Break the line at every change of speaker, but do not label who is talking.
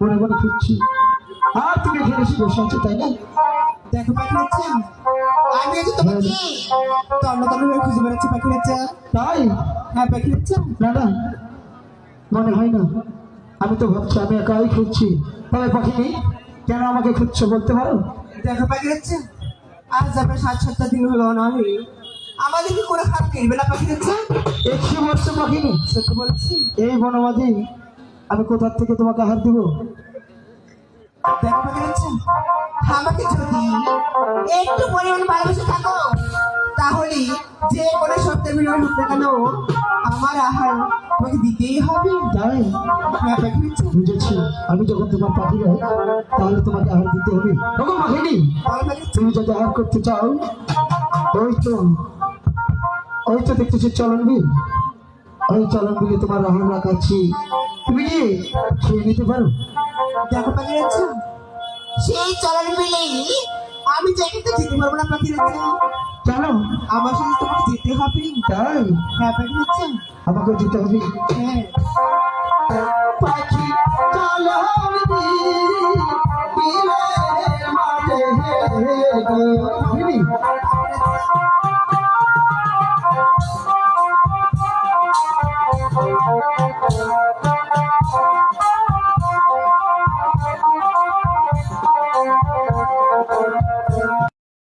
মনে মনে খুঁজছি। আর তুমি এখানে এসে বসে আছো তাই না?
দেখো পাখি আমি আছি তোমাকে। তন্ন তন্ন হয়ে খুঁজে বেড়াচ্ছি পাখি হচ্ছে
তাই?
হ্যাঁ
না না। মনে হয় না। আমি তো ভাবছি আমি একাই খুঁজছি। তাহলে পাখি নেই। কেন আমাকে খুঁজছো বলতে পারো?
দেখো পাখি হচ্ছে আজ আমরা সাত সাতটা দিন হলো না হয়ে আমাদের কি কোনো খাপ কিনবে না পাখি হচ্ছে
একশো বছর পাখি
সত্যি বলছি।
এই বনমাঝি আমি কোথার থেকে তোমাকে হাত দিব?
আমাকে যদি একটু পরিমাণ ভালোবেসে থাকো তাহলে যে কোনো সত্যের বিনিময় হোক না কেন আমার আহার তোমাকে দিতেই হবে।
তাই
হ্যাঁ
বুঝেছি। আমি যখন তোমার পাখি নয় তাহলে তোমাকে আহার দিতে হবে। ওগো পাখিনি তুমি যদি আহার করতে চাও ওই তো ওই তো দেখতেছি চলন বিল ওই চলন বিলে তোমার আহার রাখাচ্ছি তুমি কি খেয়ে নিতে পারো?
দেখো পাখি হচ্ছে সেই চলার মিলেই আমি যাকে তো যেতে পারব না পাখি হচ্ছে
জানো
আমার সাথে তোমাকে যেতে হবে
তাই?
হ্যাঁ পাখি হচ্ছে
আমাকে দিতে হবে।
হ্যাঁ।
পাখি বিলের হে। বুঝলি?